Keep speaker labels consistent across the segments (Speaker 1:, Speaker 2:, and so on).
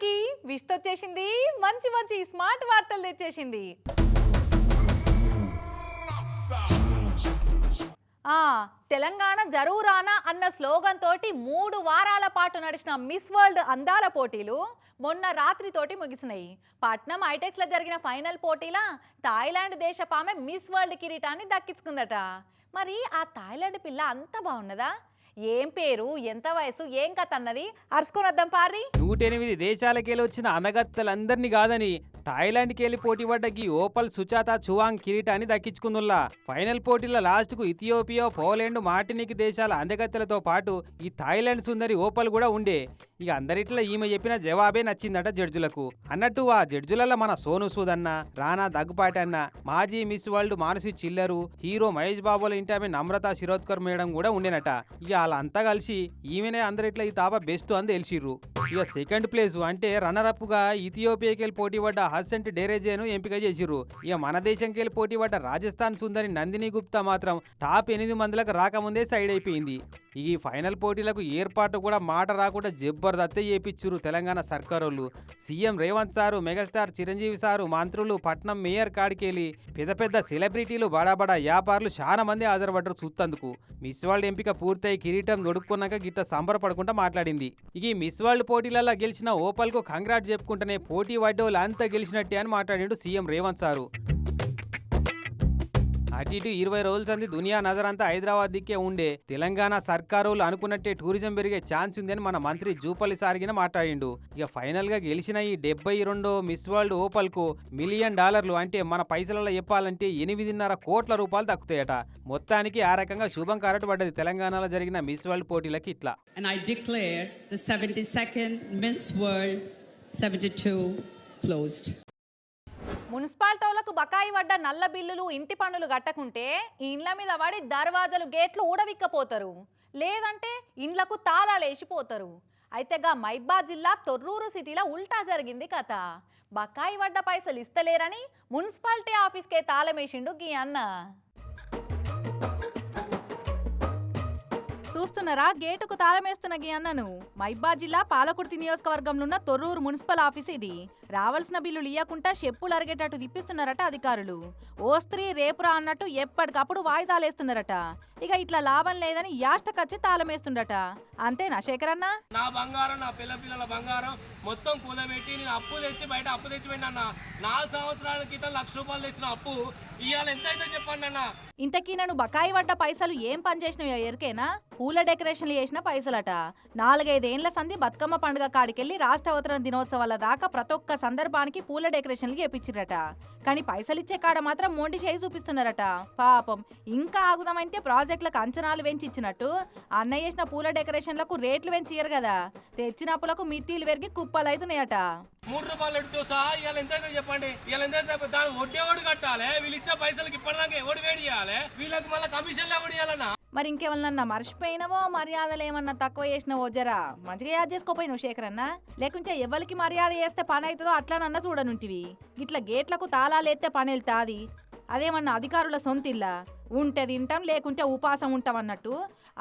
Speaker 1: అందరికీ విష్త వచ్చేసింది. మంచి మంచి స్మార్ట్ వార్తలు తెచ్చేసింది. ఆ తెలంగాణ జరూరానా అన్న స్లోగన్ తోటి మూడు వారాల పాటు నడిచిన మిస్ వరల్డ్ అందాల పోటీలు మొన్న రాత్రితోటి ముగిసినాయి. పట్నం హైటెక్స్లో జరిగిన ఫైనల్ పోటీలా థాయిలాండ్ దేశపామె మిస్ వరల్డ్ కిరీటాన్ని దక్కించుకుందట. మరి ఆ థాయిలాండ్ పిల్ల అంత బాగున్నదా? ఏం పేరు ఎంత వయసు ఏం కథ అన్నది అరుచుకొని వద్దాం పారి
Speaker 2: నూటెనిమిది దేశాలకెళ్ళి వచ్చిన అనగత్తలందరినీ కాదని థాయిలాండ్కి వెళ్ళి పోటీ పడ్డకి ఓపల్ సుచాత చువాంగ్ కిరీటాన్ని దక్కించుకుందుల్లా. ఫైనల్ పోటీలో లాస్ట్కు ఇథియోపియా పోలాండ్ మార్టినిక్ దేశాల అందగత్తెలతో పాటు ఈ థాయిలాండ్ సుందరి ఓపల్ కూడా ఉండే. ఇక అందరిట్లో ఈమె చెప్పిన జవాబే నచ్చిందట జడ్జులకు. అన్నట్టు ఆ జడ్జులలో మన సోను సూద్ అన్న రానా దగ్గుపాటి అన్న మాజీ miss world Manasi Chhillar hero Mahesh బాబుల ఇంటి ఆమె నమ్రత శిరోద్కర్ మేడం కూడా ఉండేనట. ఇక వాళ్ళంతా కలిసి ఈమెనే అందరిట్లో ఈ తాప బెస్ట్ అని తెలిసిర్రు ఇక సెకండ్ ప్లేస్ అంటే రన్నర్ అప్గా ఇథియోపియాకి వెళ్ళి పోటీ పడ్డ హసెంట్ డేరేజేను ఎంపిక చేసిర్రు. ఇక మన దేశంకి వెళ్ళి పోటీ పడ్డ రాజస్థాన్ సుందరి నందిని గుప్తా మాత్రం టాప్ ఎనిమిది మందిలకు రాకముందే సైడ్ అయిపోయింది. ఈ ఫైనల్ పోటీలకు ఏర్పాటు కూడా మాట రాకుండా జబర్దత్తే చేపించురు తెలంగాణ సర్కారోళ్ళు. CM Revanth sir megastar Chiranjeevi sir మంత్రులు పట్నం మేయర్ కాడికెళ్ళి పెద్ద పెద్ద సెలబ్రిటీలు బడా బడా వ్యాపారులు చాలా మంది హాజరుపడ్డారు చూస్తందుకు మిస్ వరల్డ్ ఎంపిక పూర్తయి కిరీటం దొడుక్కున్నాక గిట్ట సంబరపడకుండా మాట్లాడింది. ఇక ఈ మిస్ వరల్డ్ పోటీలలో గెలిచిన ఓపల్కు కంగ్రాట్ చెప్పుకుంటేనే పోటీ పడ్డోళ్ళు అంతా గెలిచినట్టే అని మాట్లాడాడు సీఎం రేవంత్ సారు. అటు ఇటు ఇరవై రోజుల సంది దునియా నజర్ అంతా హైదరాబాద్ దిక్కే ఉండే. తెలంగాణ సర్కారులు అనుకున్నట్టే టూరిజం పెరిగే ఛాన్స్ ఉందని మన మంత్రి జూపల్లి సారిగిన మాట్లాడిండు. ఇక ఫైనల్గా గెలిచిన ఈ డెబ్బై రెండో మిస్ వరల్డ్ ఓపల్కు మిలియన్ డాలర్లు అంటే మన పైసలలో చెప్పాలంటే ఎనిమిదిన్నర కోట్ల రూపాయలు దక్కుతాయట. మొత్తానికి ఆ రకంగా శుభం కరటు పడ్డది తెలంగాణలో జరిగిన మిస్ వరల్డ్ పోటీలకి ఇట్లా.
Speaker 3: And I declare the 72nd Miss World 72 closed.
Speaker 1: మున్సిపాలిటీలకు బకాయి పడ్డ నల్ల బిల్లులు ఇంటి పన్నులు కట్టకుంటే ఇండ్ల మీద పడి దర్వాజలు గేట్లు ఊడవిక్కపోతారు. లేదంటే ఇండ్లకు తాళాలేసిపోతారు అయితే గా మైబా జిల్లా తొర్రూరు సిటీలో ఉల్టా జరిగింది కథ. బకాయి పడ్డ పైసలు ఇస్తలేరని మున్సిపాలిటీ ఆఫీస్కే తాళమేసిండు గీ అన్న. చూస్తున్నారా? గేటుకు తాళమేస్తున్న గీ అన్నను. మైబాద్ జిల్లా పాలకుర్తి నియోజకవర్గంలో ఉన్న తొర్రూరు మున్సిపల్ ఆఫీస్ ఇది. రావాల్సిన బిల్లులు ఇయ్యకుండా చెప్పులు అరిగేటట్టు తిప్పిస్తున్నారట అధికారులు. ఓ స్త్రీ రేపురా అన్నట్టు ఎప్పటికప్పుడు వాయిదాలేస్తున్నారట ఇక ఇట్లా లాభం లేదని యాష్టకచ్చి తాళమేస్తుండట అంతేనా శేఖరన్న?
Speaker 4: నా బంగారం నా పిల్ల పిల్లల బంగారం మొత్తం కూలబెట్టి నేను అప్పు తెచ్చి బయట అప్పు తెచ్చి అన్న. నాలుగు సంవత్సరాల క్రితం లక్ష రూపాయలు తెచ్చిన అప్పు ఇవాళ ఎంత అయితే చెప్పండి అన్న.
Speaker 1: ఇంతకీ నన్ను బకాయి పడ్డ పైసలు ఏం పని చేసినావు ఎరికేనా? పూల డెకరేషన్లు చేసిన పైసలట. నాలుగైదేండ్ల సంధి బతుకమ్మ పండుగ కాడికెళ్ళి రాష్ట్ర అవతరణ దినోత్సవాల దాకా ప్రతి ఒక్క సందర్భానికి పూల డెకరేషన్లు చేపించిరట కానీ పైసలు ఇచ్చే కాడ మాత్రం మొండి చేయి చూపిస్తున్నారట. పాపం ఇంకా ఆగుదామంటే ప్రాజెక్టులకు అంచనాలు పెంచి ఇచ్చినట్టు అన్నయ్య చేసిన పూల డెకరేషన్లకు రేట్లు పెంచియ్యరు కదా. తెచ్చిన అప్పులకు మిత్తిలు పెరిగి కుప్పలు అవుతున్నాయట
Speaker 4: మూడు రూపాయలు ఎడుతో సహా ఇవాళ ఎంత అయితే చెప్పండి. ఇవాళ ఎంత దాని వడ్డీ ఓడి కట్టాలి? వీళ్ళు ఇచ్చే పైసలకి ఇప్పటిదాకా ఎవడు వేడి చేయాలి? వీళ్ళకి మళ్ళీ కమిషన్లు ఎవడు ఇవ్వాలన్నా?
Speaker 1: మరి ఇంకేమన్నా మర్చిపోయినవో మర్యాదలు ఏమన్నా తక్కువ చేసినవో జరా? మంచిగా యాద్ చేసుకోపోయినావు అన్న లేకుంటే ఎవరికి మర్యాద చేస్తే పని అవుతుందో అట్లానన్నా చూడనుంటివి. ఇట్లా గేట్లకు తాళాలు ఎత్తే పని వెళ్తాది. అదేమన్నా అధికారుల సొంతిల్లా? ఉంటే తింటాం లేకుంటే ఉపాసం ఉంటాం అన్నట్టు.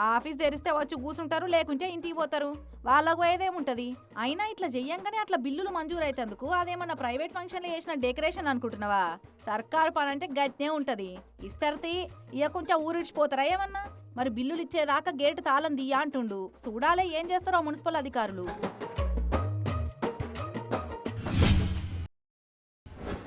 Speaker 1: ఆఫీస్ తెరిస్తే వచ్చి కూర్చుంటారు లేకుంటే ఇంటికి పోతారు. వాళ్ళకు ఏదేముంటుంది అయినా ఇట్లా చెయ్యంగానే అట్లా బిల్లులు మంజూరు అయితేందుకు అదేమన్నా ప్రైవేట్ ఫంక్షన్లు చేసిన డెకరేషన్ అనుకుంటున్నావా? సర్కారు పని అంటే గట్నే ఇస్తారు తిగ కొంచెం ఊరిడిచిపోతారా ఏమన్నా? మరి బిల్లులు ఇచ్చేదాకా గేటు తాళం తీయ అంటుండు. చూడాలే ఏం చేస్తారో మున్సిపల్ అధికారులు.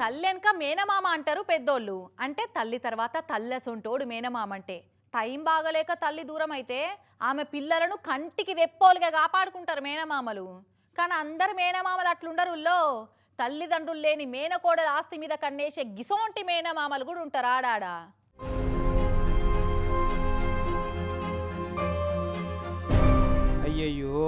Speaker 1: తల్లి మేనమామ అంటారు పెద్దోళ్ళు. అంటే తల్లి తర్వాత తల్లెసుంటోడు మేనమామ అంటే టైం బాగలేక తల్లి దూరం అయితే ఆమె పిల్లలను కంటికి రెప్పోలుగా కాపాడుకుంటారు మేనమామలు. కానీ అందరు మేనమామలు అట్లుండరుల్లో తల్లిదండ్రులు లేని మేనకోడల ఆస్తి మీద కన్నేసే గిసోంటి మేనమామలు కూడా ఉంటారు ఆడాడా.
Speaker 2: అయ్యయ్యో!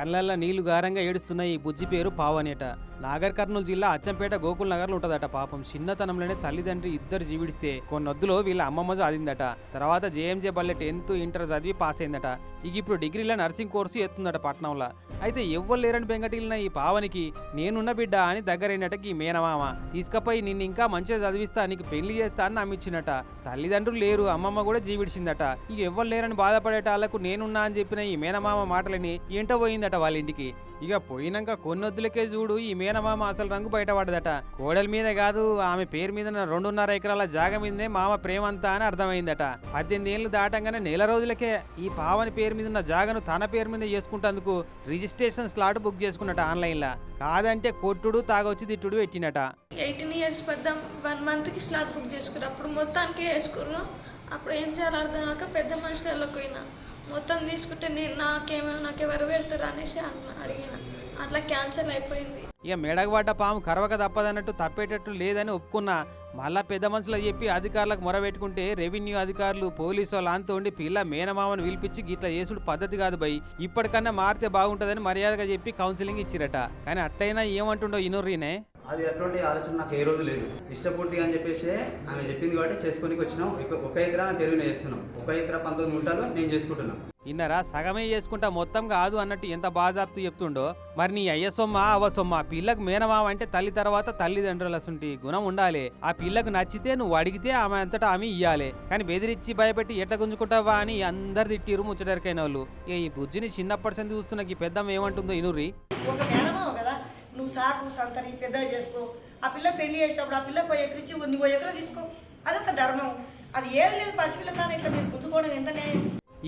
Speaker 2: కళ్ళల్లో నీళ్ళు గారంగా ఏడుస్తున్నాయి ఈ బుజ్జి పేరు పావనేట నాగర్ కర్నూలు జిల్లా అచ్చంపేట గోకుల్ నగర్లో ఉంటుందట పాపం. చిన్నతనంలోనే తల్లిదండ్రి ఇద్దరు జీవిడిస్తే కొన్నొద్దులో వీళ్ళ అమ్మమ్మ చదివిందట తర్వాత జేఎంజే బల్లె టెన్త్ ఇంటర్ చదివి పాస్ అయిందట. ఇక ఇప్పుడు డిగ్రీలో నర్సింగ్ కోర్సు ఎత్తుందట పట్నంలో. అయితే ఎవ్వరు లేరని బెంగటిల్లిన ఈ పావనికి నేనున్న బిడ్డ అని దగ్గరైనట ఈ మేనమామ. తీసుకపోయి నిన్ను ఇంకా మంచిగా చదివిస్తా నీకు పెళ్ళి చేస్తా అని నమ్మించినట. తల్లిదండ్రులు లేరు అమ్మమ్మ కూడా జీవిడిచిందట. ఇక ఎవ్వరు లేరని బాధపడేట వాళ్ళకు నేనున్నా అని చెప్పిన ఈ మేనమామ మాటలని ఏంటో పోయిందట. పోయిందట వాళ్ళ ఇంటికి. ఇక పోయినాక కొన్నొద్దులకే చూడు ఈ మీనమామ అసలు రంగు బయటపడ్డదట కోడల మీద కాదు ఆమె పేరు మీద రెండున్నర ఎకరాల జాగ మీదనే మామ ప్రేమంతా అని అర్థమైందట. పద్దెనిమిది ఏళ్ళు దాటంగానే నెల రోజులకే ఈ పావని పేరు మీద ఉన్న జాగను తన పేరు మీద చేసుకుంటందుకు రిజిస్ట్రేషన్ స్లాట్ బుక్ చేసుకున్నట ఆన్లైన్లో. కాదంటే కొట్టుడు తాగొచ్చి తిట్టుడు పెట్టినట.
Speaker 5: ఎయిటీన్ ఇయర్స్ పెద్ద వన్ మంత్కి స్లాట్ బుక్ చేసుకుర్రు. అప్పుడు మొత్తానికి వేసుకుర్రు. అప్పుడు ఏం చేయాలి అర్థం కాక పెద్ద మనుషులకు పోయినా. మొత్తం తీసుకుంటే నేను నాకేమో నాకెవరు పెడతారు అనేసి అడిగిన. అట్లా క్యాన్సిల్ అయిపోయింది.
Speaker 2: ఇక మెడగబడ్డ పాము కరవక తప్పదన్నట్టు తప్పేటట్టు లేదని ఒప్పుకున్నా మళ్ళా పెద్ద మనుషులకు చెప్పి అధికారులకు మొరబెట్టుకుంటే రెవెన్యూ అధికారులు పోలీసు వాళ్ళు అంతా ఉండి పిల్ల మేనమామను పిలిపించి గిట్లా చేసుడు పద్ధతి కాదు బై ఇప్పటికన్నా మారితే బాగుంటుందని మర్యాదగా చెప్పి కౌన్సిలింగ్ ఇచ్చిరట. కానీ అట్టయినా ఏమంటుండో ఇనుర్రీనే?
Speaker 6: అది అటువంటి ఆలోచన నాకు ఏ రోజు లేదు. ఇష్టపూర్తిగా అని చెప్పేసి ఆమె చెప్పింది కాబట్టి చేసుకోనికి వచ్చినాం. ఒక- ఎకరా పెరుగున చేస్తున్నాం ఒక ఎకరా పంతొమ్మిది గుంటలు నేను చేసుకుంటున్నాం
Speaker 2: ఇన్నరా సగమే చేసుకుంటా మొత్తం కాదు అన్నట్టు ఎంత బాజాప్తు చెప్తుండో. మరి నీ అయ్య సొమ్మ అవ్వ సొమ్మ పిల్లకు మేనమామ అంటే తల్లి తర్వాత తల్లిదండ్రుల అసంటి గుణం ఉండాలి. ఆ పిల్లకు నచ్చితే నువ్వు అడిగితే ఆమె అంతటా ఆమె ఇయ్యాలి. కానీ బెదిరించి భయపెట్టి ఎట్లా గుంజుకుంటావా అని అందరు తిట్టిరు ముచ్చటరికైన వాళ్ళు ఈ బుజ్జిని చిన్నప్పటి సంది చూస్తున్న ఈ పెద్దమ్మ ఏమంటుందో ఇనురి
Speaker 7: ఒక మేనమావ కదా. నువ్వు సాకు సంతని పెద్ద చేసుకో. ఆ పిల్ల పెళ్ళి చేసేటప్పుడు ఆ పిల్లకు ఎక్కడిచ్చి నువ్వు ఎక్కడ తీసుకో. అదొక ధర్మం. అది ఏది లేదు పసిపిల్ల తాను ఇట్లా మీరు గుంజుకోవడం ఎంత న్యాయం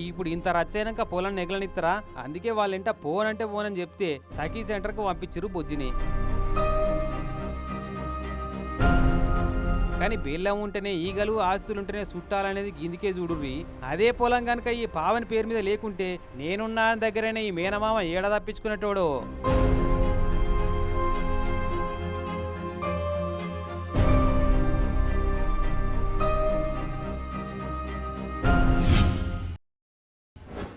Speaker 2: ఇప్పుడు ఇంత రచ్చైనాక పొలం ఎగలనిస్తారా అందుకే వాళ్ళంట పోనంటే పోనని చెప్తే సఖీ సెంటర్కు పంపించరు బొజ్జిని. కానీ బెల్లం ఉంటేనే ఈగలు ఆస్తులుంటేనే చుట్టాలనేది గిందికే చూడుర్రి. అదే పొలం కనుక ఈ పావని పేరు మీద లేకుంటే నేనున్న దగ్గరైనా ఈ మేనమామ ఏడ తప్పించుకునేటోడో?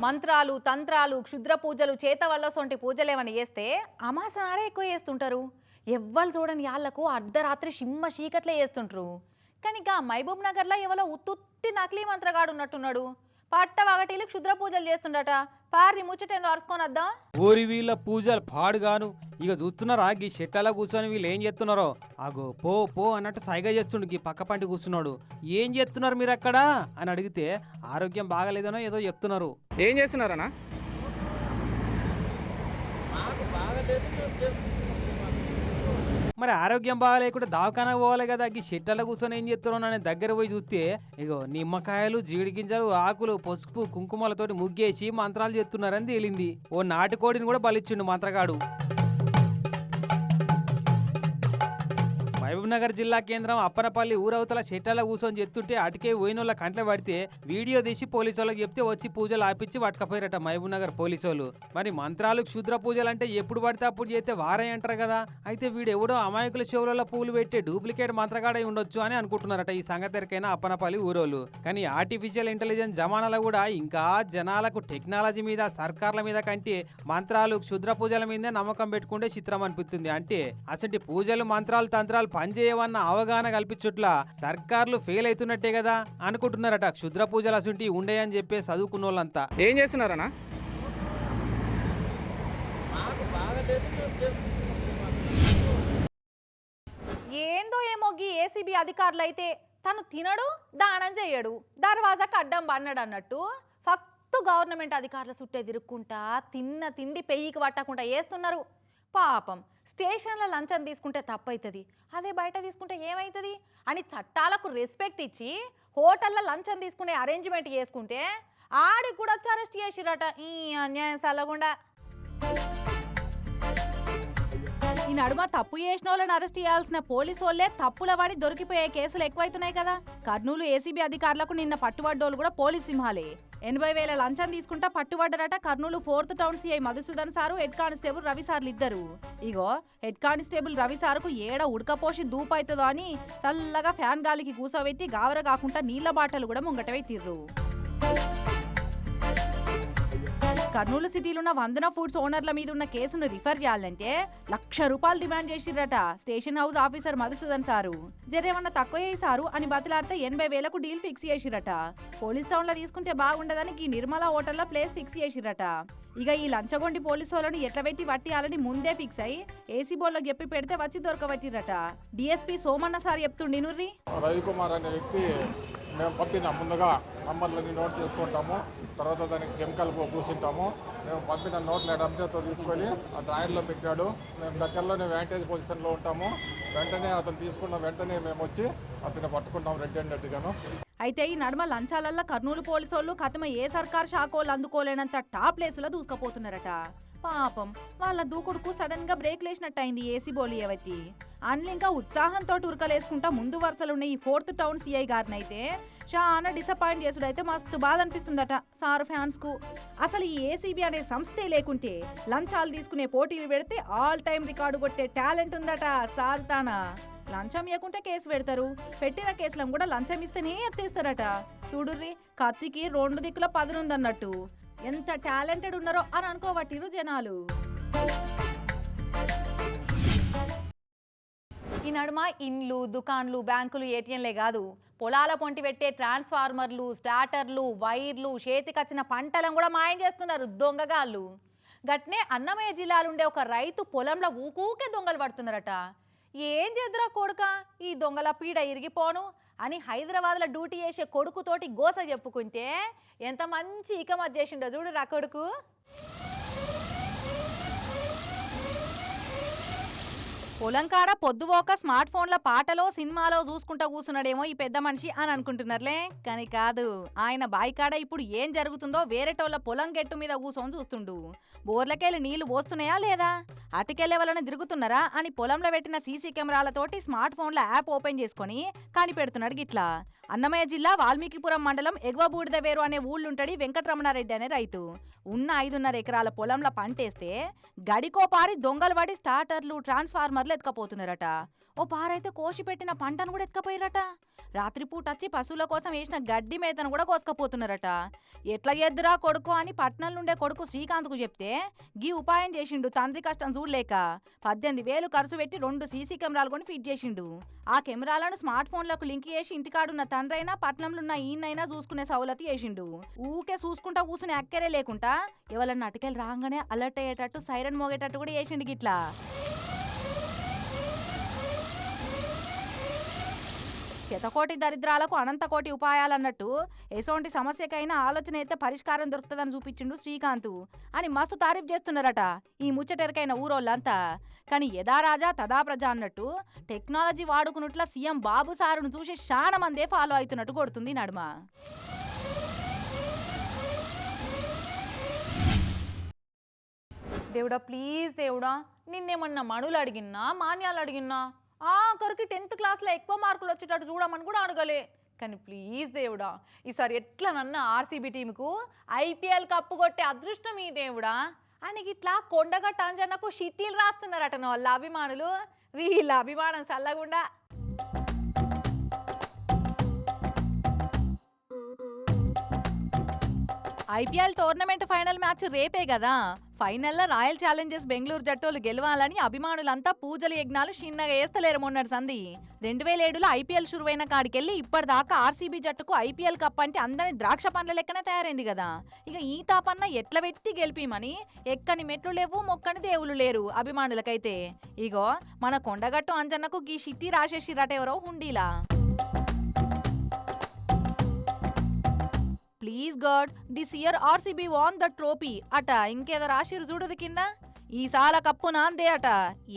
Speaker 1: మంత్రాలు తంత్రాలు క్షుద్ర పూజలు చేత వల్ల సొంటి పూజలు ఏమైనా చేస్తే అమాస నాడే ఎక్కువ చేస్తుంటారు. ఎవ్వరు చూడని యాళ్ళకు అర్ధరాత్రి సిమ్మ చీకట్లే చేస్తుంటారు. కానీ ఇక మహబూబ్ నగర్లో ఎవరో ఉత్తుత్తి నకిలీ మంత్రగాడు ఉన్నట్టున్నాడు. పట్ట వగటీలు క్షుద్ర పూజలు చేస్తుండట. పారి ముచ్చటేందో అరుచుకొని వద్దాం
Speaker 2: ఊరి వీళ్ళ పూజలు పాడుగాను ఇక చూస్తున్నారా ఈ చెట్లలో కూర్చొని వీళ్ళు ఏం చేస్తున్నారో? అగో పో పో అన్నట్టు సైగ చేస్తుండు ఈ పక్క పంటి కూర్చున్నాడు. ఏం చేస్తున్నారు మీరు అక్కడ? అని అడిగితే ఆరోగ్యం బాగలేదనో ఏదో చెప్తున్నారు.
Speaker 8: ఏం చేస్తున్నారన్నా?
Speaker 2: మరి ఆరోగ్యం బాగాలేకుండా దవాఖానా పోవాలి కదా ఈ చెట్లలో కూర్చొని ఏం చేస్తున్నావు అని దగ్గర పోయి చూస్తే ఇగో నిమ్మకాయలు జీడి గింజలు ఆకులు పసుపు కుంకుమలతోటి ముగ్గేసి మంత్రాలు చేస్తున్నారని తేలింది. ఓ నాటుకోడిని కూడా బలిచ్చిండు మంత్రగాడు. మహబూబ్నగర్ జిల్లా కేంద్రం అప్పనపల్లి ఊరవతల చెట్టాల కూర్చొని చెప్తుంటే అటుకే పోయినోళ్ళ కంట్ల పడితే వీడియో తీసి పోలీసు వాళ్ళకి చెప్తే వచ్చి పూజలు ఆపించి పట్టుకపోయారట మహబూబ్నగర్ పోలీసు వాళ్ళు మరి మంత్రాలు క్షుద్ర పూజలు అంటే ఎప్పుడు పడితే అప్పుడు చేస్తే వారే అంటారు కదా. అయితే వీడు ఎవడో అమాయకుల చెవులలో పూలు పెట్టే డూప్లికేట్ మంత్రగాడై ఉండొచ్చు అని అనుకుంటున్నారట ఈ సంగతికైనా అప్పనపల్లి ఊరోళ్ళు. కానీ ఆర్టిఫిషియల్ ఇంటెలిజెన్స్ జమానాలో కూడా ఇంకా జనాలకు టెక్నాలజీ మీద సర్కార్ల మీద కంటే మంత్రాలు క్షుద్ర పూజల మీదే నమ్మకం పెట్టుకుంటే చిత్రం అనిపిస్తుంది. అంటే అసలు పూజలు మంత్రాలు తంత్రాలు పనిచేయవన్న అవగాహన కల్పించుట్లా సర్కార్లు ఫెయిల్ అవుతున్నట్టే కదా అనుకుంటున్నారట. క్షుద్ర పూజలు అసంటి ఉండేయని చెప్పి చదువుకున్న వాళ్ళంతా
Speaker 8: ఏం చేస్తున్నారన్నా?
Speaker 1: ఏందో ఏమో గీ ఏసీబీ అధికారులు అయితే తను తినడు దానం చేయడు దర్వాజాకు అడ్డం పన్నాడు అన్నట్టు ఫక్తు గవర్నమెంట్ అధికారుల చుట్టే తిరుక్కుంటా తిన్న తిండి పెయ్యికి పట్టకుండా వేస్తున్నారు పాపం. స్టేషన్ల లంచం తీసుకుంటే తప్పవుతుంది అదే బయట తీసుకుంటే ఏమవుతుంది అని చట్టాలకు రెస్పెక్ట్ ఇచ్చి హోటల్లో లంచం తీసుకునే అరేంజ్మెంట్ చేసుకుంటే ఆడికి కూడా వచ్చి అరెస్ట్ చేసిరట. ఈ అన్యాయం సలగుండా ఈ నడుమ తప్పు చేసిన వాళ్ళని అరెస్ట్ చేయాల్సిన పోలీసు వాళ్ళే తప్పుల వాడి దొరికిపోయే కేసులు ఎక్కువైతున్నాయి కదా. కర్నూలు ఏసీబీ అధికారులకు నిన్న పట్టుబడ్డోళ్ళు కూడా పోలీస్ సింహాలే. ఎనభై వేల లంచం తీసుకుంటా పట్టుబడ్డరట Kurnool fourth town CI Madhusudan sir head constable Ravi సార్లు ఇద్దరు ఇగో హెడ్ కానిస్టేబుల్ రవి సార్కు ఏడ ఉడకపోసి దూపైతుందో అని చల్లగా ఫ్యాన్ గాలికి కూసోబెట్టి గావర కాకుండా నీళ్ళ బాటలు కూడా ముంగట పెట్టిర్రు. కర్నూలు సిటీలో ఉన్న వందన ఫుడ్స్ ఓనర్ల మీద ఉన్న కేసును రిఫర్ చేయాలంటే లక్ష రూపాయలు demand చేసిరట station house officer Madhusudan sir. జరేమన్నా తక్కువ చేశారు అని బతిలాడితే ఎనభై వేలకు డీల్ ఫిక్స్ చేసిరట పోలీస్ టౌన్లో తీసుకుంటే బాగుండదని ఈ నిర్మల హోటల్లో ప్లేస్ ఫిక్స్ చేసిరట ఇక ఈ లంచగొండి పోలీసు వాళ్ళని ఎట్ల పెట్టి పట్టియాలని ముందే ఫిక్స్ అయ్యి ఏసీ బోర్డులో చెప్పి పెడితే వచ్చి దొరకబట్టిరట డిఎస్పీ సోమన్న సార్ చెప్తుండి నుర్రి
Speaker 8: రవికుమార్ అనే వ్యక్తి మేము పంపిన ముందుగా. నంబర్లని నోట్ చేసుకుంటాము. తర్వాత దానికి కెమికల్ పూసింటాము మేము పంపిన నోట్లు అంశంతో తీసుకొని ఆ డ్రాయర్లో పెట్టాడు. మేము దగ్గరలోనే వ్యాంటేజ్ పొజిషన్లో ఉంటాము. వెంటనే అతను తీసుకున్న వెంటనే మేము వచ్చి అతను పట్టుకుంటాం రెడ్ హ్యాండెడ్గాను
Speaker 1: అయితే ఈ నడుమ లంచాలల్ల కర్నూలు పోలీసోళ్ళు కథమ ఏ సర్కార్ శాఖోళ్ళు అందుకోలేనంత టాప్ ప్లేసులో దూసుకపోతున్నారట. పాపం వాళ్ళ దూకుడుకు సడన్గా బ్రేక్ లేసినట్టయింది ఏసీ బోలి ఏవట్టి అందులో ఇంకా ఉత్సాహంతో ఉరకలేసుకుంటా ముందు వరుసలున్న ఈ ఫోర్త్ టౌన్ సిఐ గారినైతే చాలా డిసప్పాయింట్ చేసుడైతే మస్తు బాధ అనిపిస్తుందట సార్ ఫ్యాన్స్కు అసలు ఈ ఏసీబీ అనే సంస్థే లేకుంటే లంచాలు తీసుకునే పోటీలు పెడితే ఆల్ టైం రికార్డు కొట్టే టాలెంట్ ఉందట సార్ తానా. లంచం ఇవ్వకుంటే కేసు పెడతారు. పెట్టిన కేసులను కూడా లంచం ఇస్తేనే ఎత్తేస్తారట. చూడుర్రి కత్తికి రెండు దిక్కుల పదునుందన్నట్టు ఎంత టాలెంటెడ్ ఉన్నారో అని అనుకోబట్టిరు జనాలు. ఈ నడుమ ఇండ్లు దుకాన్లు బ్యాంకులు ఏటీఎంలే కాదు. పొలాల పొంటి పెట్టే ట్రాన్స్ఫార్మర్లు స్టార్టర్లు వైర్లు చేతికొచ్చిన పంటలను కూడా మాయం చేస్తున్నారు దొంగగాళ్ళు. గట్నే అన్నమయ్య జిల్లాలో ఉండే ఒక రైతు పొలంలో ఊకూకే దొంగలు పడుతున్నారట. ఏం చేద్దురా కొడుక? ఈ దొంగల పీడ ఇరిగిపోను అని హైదరాబాద్లో డ్యూటీ చేసే కొడుకుతోటి గోస చెప్పుకుంటే ఎంత మంచి ఇకమత్ చేసిండో చూడు రా కొడుకు. పొలం కాడ స్మార్ట్ ఫోన్ల పాటలో సినిమాలో చూసుకుంటా కూసున్నాడేమో ఈ పెద్ద మనిషి అని అనుకుంటున్నారులే. కానీ కాదు ఆయన బాయికాడ ఇప్పుడు ఏం జరుగుతుందో వేరేటోళ్ళ పొలం గెట్టు మీద కూసోని చూస్తుండు. బోర్లకెళ్ళి నీళ్ళు పోస్తున్నాయా లేదా? అతికెళ్ళే వలన తిరుగుతున్నారా అని పొలంలో పెట్టిన సీసీ కెమెరాలతోటి స్మార్ట్ ఫోన్ల యాప్ ఓపెన్ చేసుకొని కనిపెడుతున్నాడు గిట్లా. అన్నమయ్య జిల్లా వాల్మీకిపురం మండలం ఎగువ బూడిద వేరు అనే ఊళ్ళుంటడి వెంకటరమణారెడ్డి అనే రైతు. ఉన్న ఐదున్నర ఎకరాల పొలంలో పంటేస్తే గడికోపారి దొంగలు పడి స్టార్టర్లు ట్రాన్స్ఫార్మర్లు ఎత్తుకపోతున్నారట ఓ పారైతే కోసి పెట్టిన పంటను కూడా ఎత్తుకపోయారట. రాత్రిపూట వచ్చి పశువుల కోసం వేసిన గడ్డి మేతను కూడా కోసుకపోతున్నారట. ఎట్లా ఎద్దురా కొడుకు అని పట్నం నుండే కొడుకు శ్రీకాంత్కు చెప్తే గీ ఉపాయం చేసిండు తండ్రి కష్టం చూడలేక పద్దెనిమిది వేలు ఖర్చు పెట్టి రెండు సీసీ కెమెరాలు కొని ఫిట్ చేసిండు. ఆ కెమెరాలను స్మార్ట్ ఫోన్లకు లింక్ చేసి ఇంటికాడున్న తండ్రి అయినా పట్నంలో ఉన్న ఈయనైనా చూసుకునే సౌలతి చేసిండు. ఊకే చూసుకుంటా కూర్చుని అక్కరే లేకుండా ఎవరన్నా అటుకెళ్ళి రాగానే అలర్ట్ అయ్యేటట్టు సైరన్ మోగేటట్టు కూడా చేసిండు గిట్లా. శతకోటి దరిద్రాలకు అనంతకోటి ఉపాయాలన్నట్టు ఎసోంటి సమస్యకైనా ఆలోచన అయితే పరిష్కారం దొరుకుతుందని చూపించిండు శ్రీకాంత్ అని మస్తు తారీఫ్ చేస్తున్నారట ఈ ముచ్చటెరకైన ఊరోళ్ళంతా. కానీ యదారాజా తదా ప్రజ అన్నట్టు టెక్నాలజీ వాడుకున్నట్ల సీఎం బాబు సారును చూసి చాలా మందే ఫాలో అవుతున్నట్టు కొడుతుంది నడుమ. దేవుడా ప్లీజ్ దేవుడా నిన్నేమన్నా మణులు అడిగినా మాన్యాలు అడిగినా ఆఖరికి టెన్త్ క్లాస్లో ఎక్కువ మార్కులు వచ్చేటట్టు చూడమని కూడా అడగలే. కానీ ప్లీజ్ దేవుడా ఈసారి ఎట్లనన్నా ఆర్సీబీ టీంకు ఐపీఎల్ కప్పు కొట్టే అదృష్టం ఈ దేవుడా? ఆయనకి ఇట్లా కొండగట్ట అంజన్నకు షిట్టీలు రాస్తున్నారట వాళ్ళ అభిమానులు. వీళ్ళ అభిమానం చల్లగుండా ఐపీఎల్ టోర్నమెంట్ ఫైనల్ మ్యాచ్ రేపే కదా ఫైనల్లో రాయల్ ఛాలెంజర్స్ బెంగళూరు జట్టులు గెలవాలని అభిమానులంతా పూజలు యజ్ఞాలు చిన్నగా వేస్తలేరు మొన్నటి సంధి. రెండు వేల ఏడులో ఐపీఎల్ షురువైన కాడికెళ్ళి ఇప్పటిదాకా ఆర్సీబీ జట్టుకు ఐపీఎల్ కప్ అంటే అందరిని ద్రాక్ష పండ్ల లెక్కనే తయారైంది కదా ఇక ఈ తాపన్న ఎట్ల పెట్టి గెలిపిమని? ఎక్కని మెట్లు లేవు మొక్కని దేవులు లేరు అభిమానులకైతే. ఇగో మన కొండగట్టు అంజన్నకు గీ షిట్టి రాసేసిరట ఎవరో హుండీలా. Please god this year RCB won the trophy అట. ఇంకేదో రాసిరు చూడరు కింద? ఈసాల కప్పు నాందే అట.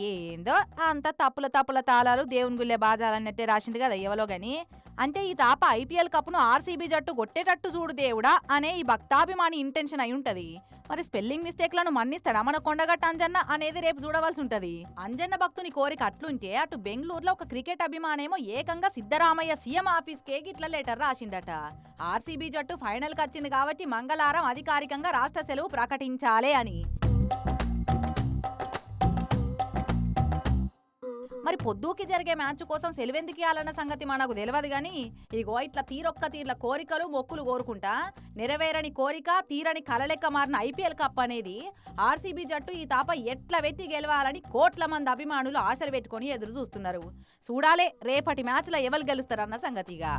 Speaker 1: ఏందో అంత తప్పుల తప్పుల తాళాలు దేవుని గుళ్ళే బాధాలన్నట్టే రాసిండు కదా ఎవలో గాని. అంటే ఈ తాప ఐపీఎల్ కప్ను ఆర్సీబీ జట్టు కొట్టేటట్టు చూడు దేవుడా అనే ఈ భక్తాభిమాని ఇంటెన్షన్ అయి ఉంటది. మరి స్పెల్లింగ్ మిస్టేక్లను మన్నిస్తాడా మన కొండగట్ట అంజన్న అనేది రేపు చూడవలసి ఉంటది. అంజన్న భక్తుని కోరిక అట్లుంటే అటు బెంగళూరులో ఒక క్రికెట్ అభిమానేమో ఏకంగా సిద్ధరామయ్య సీఎం ఆఫీస్ కే గిట్ల లెటర్ రాసిండట ఆర్సీబీ జట్టు ఫైనల్కి వచ్చింది కాబట్టి మంగళవారం అధికారికంగా రాష్ట్ర సెలవు ప్రకటించాలే అని. మరి పొద్దుకి జరిగే మ్యాచ్ కోసం సెలవెందుకు ఇవ్వాలన్న సంగతి మనకు తెలియదు కానీ ఇగో ఇట్లా తీరొక్క తీర్ల కోరికలు మొక్కులు కోరుకుంటా నెరవేరని కోరిక తీరని కలలెక్క మారిన ఐపీఎల్ కప్ అనేది ఆర్సీబీ జట్టు ఈ తాప ఎట్లా పెట్టి గెలవాలని కోట్ల మంది అభిమానులు ఆశలు పెట్టుకొని ఎదురు చూస్తున్నారు. చూడాలే రేపటి మ్యాచ్లో ఎవరు గెలుస్తారన్న సంగతిగా.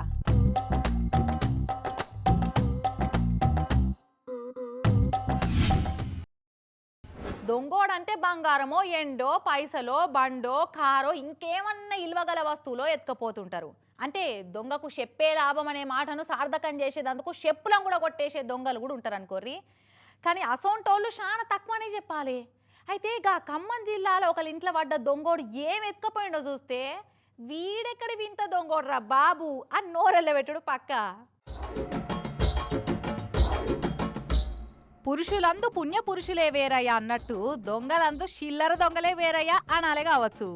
Speaker 1: దొంగోడంటే బంగారమో ఎండో పైసలో బండో కారో ఇంకేమన్నా ఇల్వగల వస్తువులో ఎత్తుకపోతుంటారు. అంటే దొంగకు చెప్పే లాభం అనే మాటను సార్థకం చేసేదందుకు చెప్పులను కూడా కొట్టేసే దొంగలు కూడా ఉంటారు అనుకోర్రి కానీ అసోంటోళ్ళు చాలా తక్కువనే చెప్పాలి. అయితే గా ఖమ్మం జిల్లాలో ఒకళ్ళ ఇంట్లో పడ్డ దొంగోడు ఏం ఎత్తుకపోయిండో చూస్తే వీడెక్కడ వింత దొంగోడ్రా బాబు అని నోరెళ్ళబెట్టుడు పక్క. పురుషులందు పుణ్య పురుషులే వేరయ్యా అన్నట్టు దొంగలందు చిల్లర దొంగలే వేరయ్యా అనాలే కావచ్చు.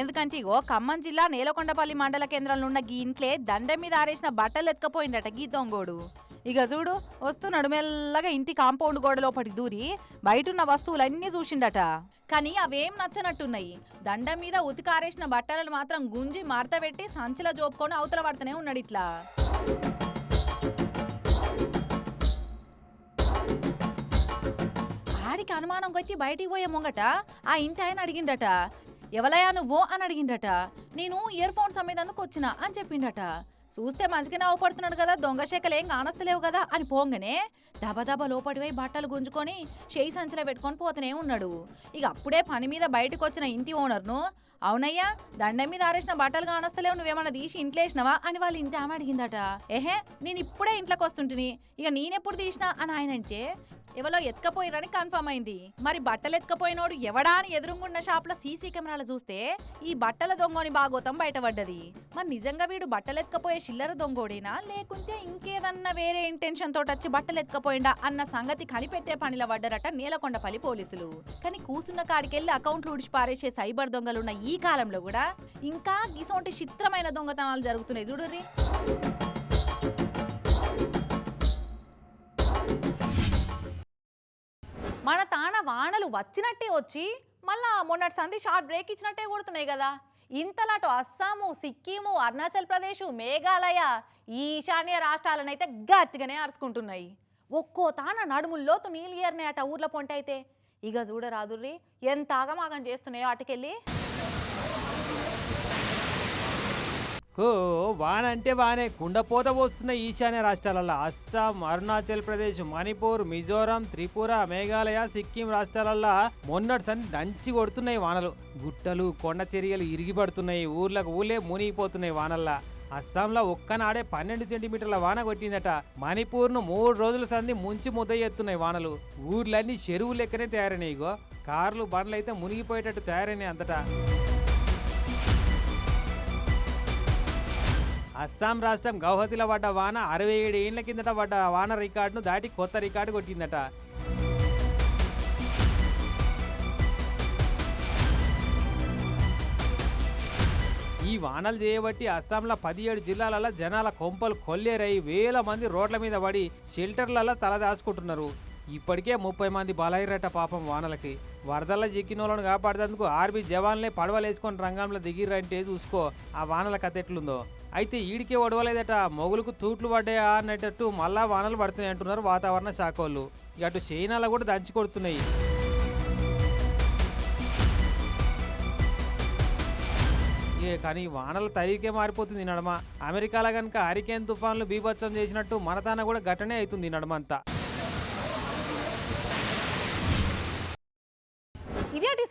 Speaker 1: ఎందుకంటే ఇగో ఖమ్మం జిల్లా నేలకొండపల్లి మండల కేంద్రంలో ఉన్న గీ ఇంట్లే దండం మీద ఆరేసిన బట్టలు ఎత్తుకపోయిండట గీ దొంగోడు. ఇక చూడు వస్తున్నాడు మెల్లగా ఇంటి కాంపౌండ్ గోడలోపటికి దూరి బయటున్న వస్తువులన్నీ చూసిండట. కానీ అవేం నచ్చనట్టున్నాయి. దండం మీద ఉతికారేసిన బట్టలను మాత్రం గుంజి మార్తబెట్టి సంచిలో జోపుకొని అవతల పడుతూనే ఉన్నాడు ఇట్లా ఆడికి అనుమానం వచ్చి బయటికి పోయే ముంగట ఆ ఇంటి ఆయన అడిగిండట ఎవలయా నువ్వు? అని అడిగిండట నేను ఇయర్ ఫోన్స్ అమ్మేదందుకు వచ్చిన? అని చెప్పిండట. చూస్తే మంచిగానే అవపడుతున్నాడు కదా దొంగ శేఖలు ఏం కానస్తలేవు కదా? అని పోంగనే దబదబ లోపడిపోయి బట్టలు గుంజుకొని చేయి సంచిలో పెట్టుకొని పోతూనే ఉన్నాడు. ఇక అప్పుడే పని మీద బయటకు వచ్చిన ఇంటి ఓనర్ను అవునయ్యా దండం మీద ఆరేసిన బట్టలు కానస్తలేవు నువ్వేమన్నా తీసి ఇంట్లో వేసినావా? అని వాళ్ళ ఇంటి ఆమె అడిగిందట. ఏహే నేను ఇప్పుడే ఇంట్లోకి వస్తుంటిని ఇక నేనెప్పుడు తీసినా? అని ఆయన అంటే ఎవరో ఎత్కపోయారని కన్ఫర్మ్ అయింది. మరి బట్టలు ఎత్కపోయినోడు ఎవడా అని ఎదురుగున్న షాప్లో సీసీ కెమెరాలు చూస్తే ఈ బట్టల దొంగని బాగోతం బయటపడ్డది. మరి నిజంగా వీడు బట్టలు ఎత్కపోయే చిల్లర దొంగోడేనా? లేకుంటే ఇంకేదన్నా వేరే ఇంటెన్షన్ తోటి వచ్చి బట్టలు ఎత్కపోయిందా అన్న సంగతి కనిపెట్టే పనిలో పడ్డారట నేలకొండపల్లి పోలీసులు. కానీ కూసున్న కాడికెళ్ళి అకౌంట్లు ఉడిచి పారేసే సైబర్ దొంగలున్న ఈ కాలంలో కూడా ఇంకా ఇసోంటి చిత్రమైన దొంగతనాలు జరుగుతున్నాయి చూడుర్రీ. మన తాన వానలు వచ్చినట్టే వచ్చి మళ్ళా మొన్నటి సంధి షార్ట్ బ్రేక్ ఇచ్చినట్టే కొడుతున్నాయి కదా. ఇంతలాటు అస్సాము సిక్కిము అరుణాచల్ ప్రదేశ్ మేఘాలయ ఈశాన్య రాష్ట్రాలనైతే గట్టిగానే అరుచుకుంటున్నాయి. ఒక్కో తాన నడుముల్లోతు నీళ్ళు ఏరినాయి అట ఊర్ల పొంట అయితే ఇక చూడరాదుర్రి ఎంత ఆగమాగం చేస్తున్నాయో అటుకెళ్ళి
Speaker 2: ఓ వాన అంటే వానే. కుండపోత పోస్తున్న ఈశాన్య రాష్ట్రాలలో అస్సాం అరుణాచల్ ప్రదేశ్ మణిపూర్ మిజోరాం త్రిపుర మేఘాలయ సిక్కిం రాష్ట్రాలలో మొన్నటి సన్ని దంచి కొడుతున్నాయి వానలు. గుట్టలు కొండ చర్యలు ఇరిగిపడుతున్నాయి. ఊర్లకు ఊళ్ళే మునిగిపోతున్నాయి వానల్లా. అస్సాంలో ఒక్కనాడే పన్నెండు సెంటీమీటర్ల వాన కొట్టిందట. మణిపూర్ను మూడు రోజుల సంది ముంచి ముద్ద ఎత్తున్నాయి వానలు. ఊర్లన్నీ చెరువు లెక్కనే తయారైనాయిగో కార్లు బండ్లు అయితే మునిగిపోయేటట్టు తయారైనాయి అంతటా. అస్సాం రాష్ట్రం గౌహతిలో పడ్డ వాన అరవై ఏడు ఏళ్ళ కిందట పడ్డ వాన రికార్డును దాటి కొత్త రికార్డు కొట్టిందట. ఈ వానలు చేయబట్టి అస్సాంలో పదిహేడు జిల్లాలలో జనాల కొంపలు కొల్లేరై వేల మంది రోడ్ల మీద పడి షెల్టర్లలో తలదాచుకుంటున్నారు ఇప్పటికే ముప్పై మంది బలైరట పాపం వానలకి. వరదల్లో చిక్కినోళ్ళను వాళ్ళని కాపాడేందుకు ఆర్బీ జవాన్లే పడవలేసుకొని రంగంలో దిగిరంటే చూసుకో ఆ వానల కథ ఎట్లుందో. అయితే ఈడికే ఒడవలేదట మొగులకు తూట్లు పడ్డాయా అనేటట్టు మళ్ళా వానలు పడుతున్నాయి అంటున్నారు వాతావరణ శాఖ వాళ్ళు. ఇక అటు చైనాలో కూడా దంచి కొడుతున్నాయి. ఏ కానీ వానల తరీకే మారిపోతుంది ఈ నడమ. అమెరికాలో కనుక హరికేన్ తుఫాన్లు బీభత్సం చేసినట్టు మనతాన కూడా ఘటనే అవుతుంది ఈ నడమ అంతా
Speaker 1: ఇవి